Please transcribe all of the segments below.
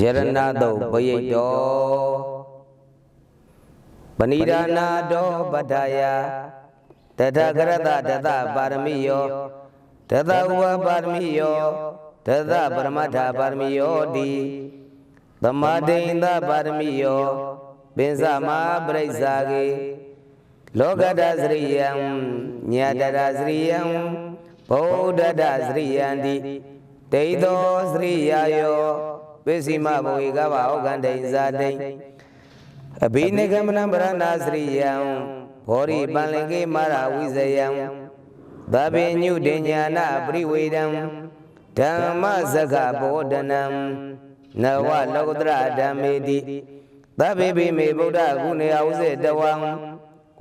ယရဏတုတ်ပရိတ်တော်ပဏိဒါနာတော်ပတ္ထယတထကရတတသပါရမီယောတသဥပပါရမီယောတသပရမတ္ထပါရမီယောတိသမာဒိန်သပါရမီယောပင်စမပရိစ္ဆာကေလောကတစရိယံညာတရစရိယံဗုဒ္ဓတစရိယံတိဒိသောစရိယာယော ပစ္စည်းမဘဝေကဗဩကံဒိန်ဇာတိန်အဘိနိကမနံပရဏာစရိယံဘောရိပန္လင်ကေမာရဝိဇယံသဗ္ဗညုတညာနာပရိဝေဒံဓမ္မစကဘောဒနံနဝလောကုတရဓမ္မေတိသဗ္ဗေပိမေဗုဒ္ဓဂုဏေအဝစေတဝံ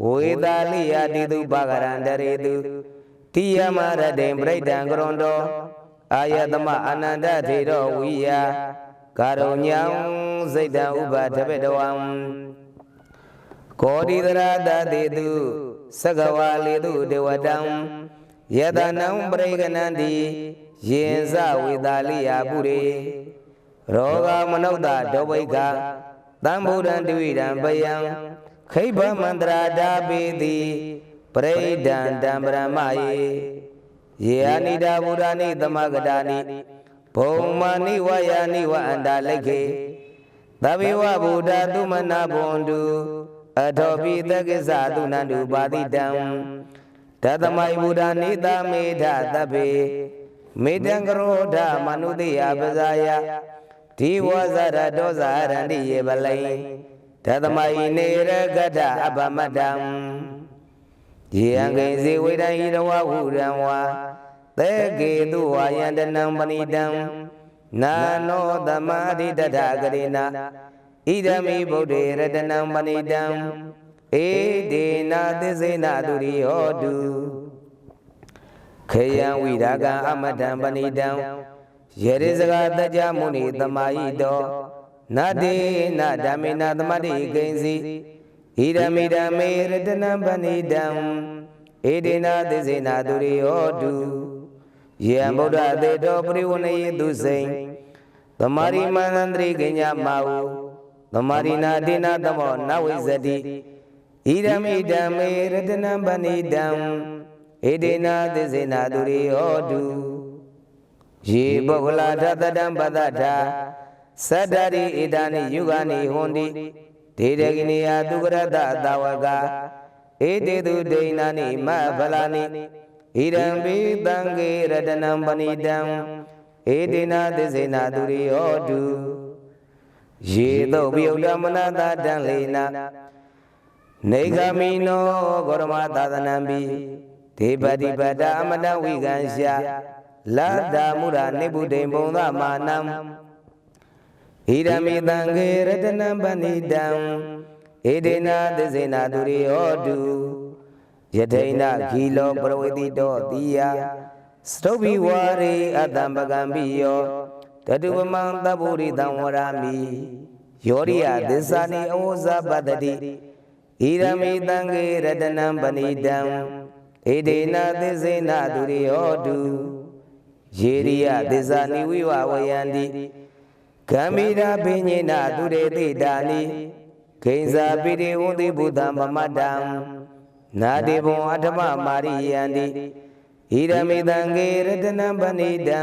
ဝေသာလိယတိတုပါကရန္တရေတုတိယမရတေပရိဒံကရွန်တောအာယတမအာနန္ဒထေရောဝိယ ကာရုညံစိတ်တံဥပတပတဝံကောတိတရာတတေတုသကဝါလေတုဒေဝတံယတနံပရိကနန္တိယေဇဝေတာလိယပုရိရောဂမနုဿဒောဘိကသံဗုဒ္ဓံတဝိဒံပယံခိဗမန္တရာဒာပိတိပရိဒံတံပရမယေယေအနိဒာဗုဒ္ဓနိသမဂဒာနိ ဘုံမာနိဝယာနိဝအန္တလိခေသဗ္ဗေဝဗုဒ္ဓသုမနာဘွန်တုအထောပိသက္ကိစ္စသုနန္တုပါတိတံတသမိုင်ဗုဒ္ဓနိသမေထသဗ္ဗေမေတံကရောဓမနုတိယပဇာယဒီဝဇရတောဇာရန္တိယေပလိတသမိုင်နေရကတအပမတ္တံယေအံကိဇေဝေဒံဤရဝဟုရံဝါ သေကေတုဝါယန္တနံပဏိတံနာနောသမာဓိတထဂရိနာဣဒမိဗုဒ္ဓေရတနံပဏိတံဧဒေနာသစ္စေနာသူရိဟောတုခေယံဝိရာကံအမတံပဏိတံယေရိစကတကြမုနိသမာယိတောနတေနဓမ္မေနသမတိကိဉ္စီဣဒမိဓမ္မေရတနံပဏိတံဧဒေနာသစ္စေနာသူရိဟောတု ယေဗုဒ္ဓသေတောပရိဝဏယေသူစိန်သမာရိမန္တရိကညာမာဟုသမာရိနာဒေနာသမောနဝိဇတိဣဒမိဓမ္မေရတနံပဏိတံဧဒေနာသစ္စေနာသူရိဟောတုယေပုဂ္ဂလာထသတံပတ္တထာသတ္တရိဣဒာနိယုဂာနိဟွန်တိဒေဒဂိနိယသူကရတသဝကဧတေသူဒိဏာနိမဖလာနိ ဣရံပိတံကေရတနံပဏိတံဧတေနာသစ္စေနာသူရိဟောတုယေတုပယုဒ္ဓမနတာတံလေနာနေဂမိနောဂေါရမသာသနံပိဒေပတိပတ္တအမတဝိကံရှာလတ္တမုရာနိဗ္ဗုဒိံဘုံသမာနံဣရမိတံခေရတနံပဏိတံဧဒေနာသစ္စေနာသူရိဟောတု ယထိဏခီလောပရဝေတိတောတိယစတုဘိဝါရေအတံပကံပိယောတတုပမံသဗ္ဗုရိတံဝရမိယောရိယသစ္စာနိအဝဇပတ္တိဣရမိတံခေရတနံပဏိတံဧဒေနာသစ္စေနာသူရိဟောတုယေရိယသစ္စာနိဝိဝဝယန္တိဂမ္မိရာဘိညေနာသူရေတိတာနိဂိဉ္စာပိတိဝန္တိဘုဒ္ဓမမတ္တံ နာတိဘုံအထမမာရိယန္တိဣရမိတံကေရတနံပဏိတံ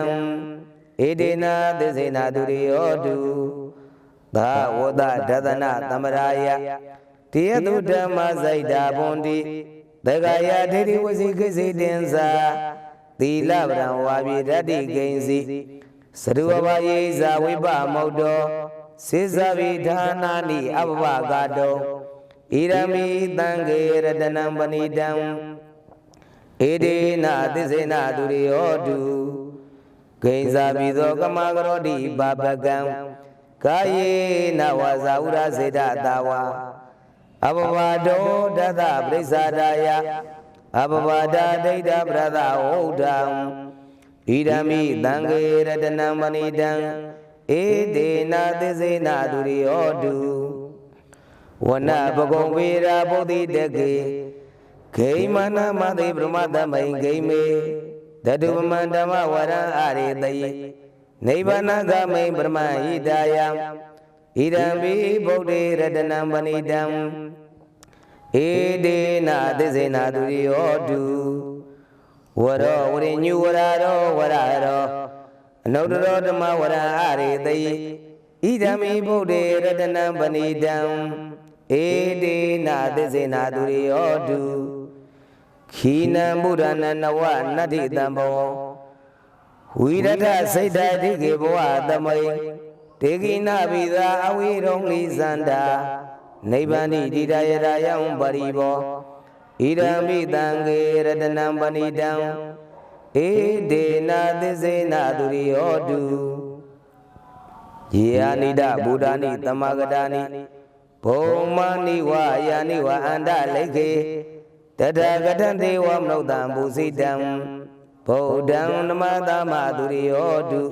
ဧဒေနာသစ္စေနာသူရိဟောတုသာဝတ္တဒသနသမရာယတေယတုဓမ္မဇိုက်တာဘွန်တိသဂာယဒိဋ္ဌိဝစီကိစေတင်္စာသီလဗရံဝါပိရတ္တိဂိဉ္စီသရုဝဘယေဇာဝိပမုတ်တောစေဇဗိဌာနာနိအဘဝကတော ဣရမိတံခေရတနံပဏိတံဧဒေနာသစ္စေနာသူရိဟောတုဂိဉ္စာပိသောကမကရောတိပါပကံကာယေနဝါဇာဥရစေတတာဝါအဘဝတောတသပရိစ္ဆာဒာယအဘဝတာဒိဋ္ဌပရသဟုတ်တံဣဒံမိတံခေရတနံမဏိတံဧတေနာသစ္စေနာသူရိဟောတု ဝနပကုံဝေရာဘုဒ္ဓိတကေဂိမနမသိဗြဟ္မသမိန်ဂိမေတတုပမန္ဓမ္မဝရံအာရိတယိနိဗ္ဗာနဂမိန်ပရမဟိတာယံဣဒံဘိဗုဒ္ဓေရတနံပဏိတံဧဒေနာသစ္စေနာသူရိယောတုဝရောဝရိညုဝရရောဝရရောအနုတ္တရောဓမ္မဝရအရိတိဣဒံဘိဗုဒ္ဓေရတနံပဏိတံ ဧဒေနာသစ္စေနာသူရိယောတုခီနံဗုဒ္ဓနာနဝနတ္တိတံဘောဝိရထစိတ်တတိကေဘဝသမိန်ဒေဂိနာဘိသာအဝိရုံလိဇန္တာနိဗ္ဗာန်တိတိရယရာယံပရိဘောဣရံမိတံကေရတနံပဏိတံဧဒေနာသစ္စေနာသူရိယောတုယေအာနိဒဗုဒ္ဓာနိတမဂတာနိ ဘုံမနိဝယာနိဝအန္တလိခေတတဂတံဒေဝမနုဿံဘူစိတံဗုဒ္ဓံနမသမသူရိယောတု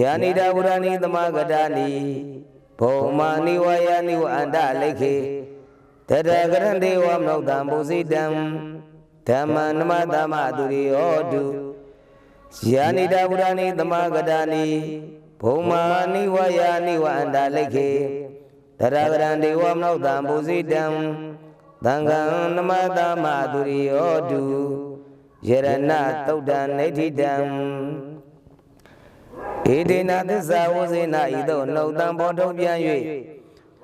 ယာနိဒဗုဒ္ဓာနိသမဂတာနိဘုံမနိဝယာနိဝအန္တလိခေတတဂတံဒေဝမနုဿံဘူစိတံဓမ္မနမသမသူရိယောတုယာနိဒဗုဒ္ဓာနိသမဂတာနိဘုံမာနိဝယာနိဝအန္တလိခေ တရဂရံဒေဝမနုဿံဘူစိတံသံဃံနမသမသူရိယောတုယရဏသုတ်တံနေဋ္ဌိတံဧဒေနသစ္စာဝဇေနဤသို့နှုတ်တံပေါ်ထုတ်ပြန်၍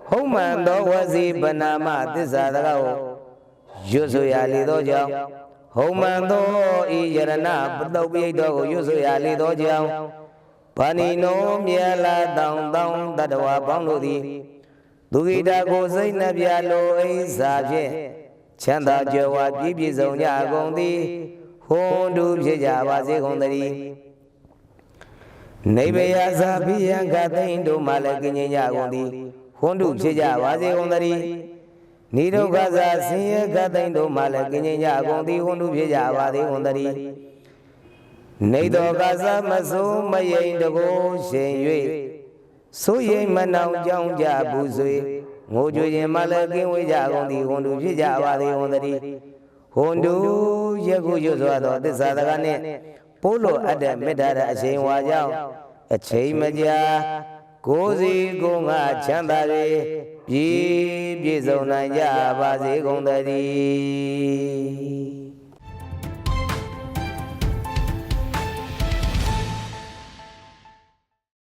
ဟုံးမှန်သောဝစီပနာမသစ္စာတကားကိုရွတ်ဆိုရလေသောကြောင့်ဟုံးမှန်သောဤယရဏပတုတ်ပိဋ္တောကိုရွတ်ဆိုရလေသောကြောင့်ဘာနီနောမြဲလာတောင်တောင်တတဝါပေါင်းတို့သည် သူဂိတာကိုစိတ်နှပြလိုအိစာဖြင့်ချမ်းသာကြွယ်ဝပြည့်ပြည့်စုံကြကုန်သည်ဟွန်တူဖြစ်ကြပါစေကုန်သတည်းနေဘယသာဖိယံကသိန်းတို့မှလည်းကင်းကြကုန်သည်ဟွန်တူဖြစ်ကြပါစေကုန်သတည်းနိဒုက္ခသာဆင်းရဲကသိန်းတို့မှလည်းကင်းကြကုန်သည်ဟွန်တူဖြစ်ကြပါစေကုန်သတည်းနေတော်ကစားမစိုးမယိန်တကိုရှင်၍ ဆိုရင်မနောင်ကြောင်းကြဘူးဆွေငိုကြွရင်မလည်းကင်းဝေးကြကုန်သည်ဟွန်တူဖြစ်ကြပါသည်ဟွန်တည်းဟွန်တူယခုရွတ်စွာသောသစ္စာတကားနှင့်ပိုးလိုအပ်တဲ့မေတ္တာအချိန်ဝါကြောင့်အချိန်မကြာကိုယ်စီကိုယ်ငါချမ်းသာ၍ပြည့်ပြည့်စုံနိုင်ကြပါစေကုန်သတည်း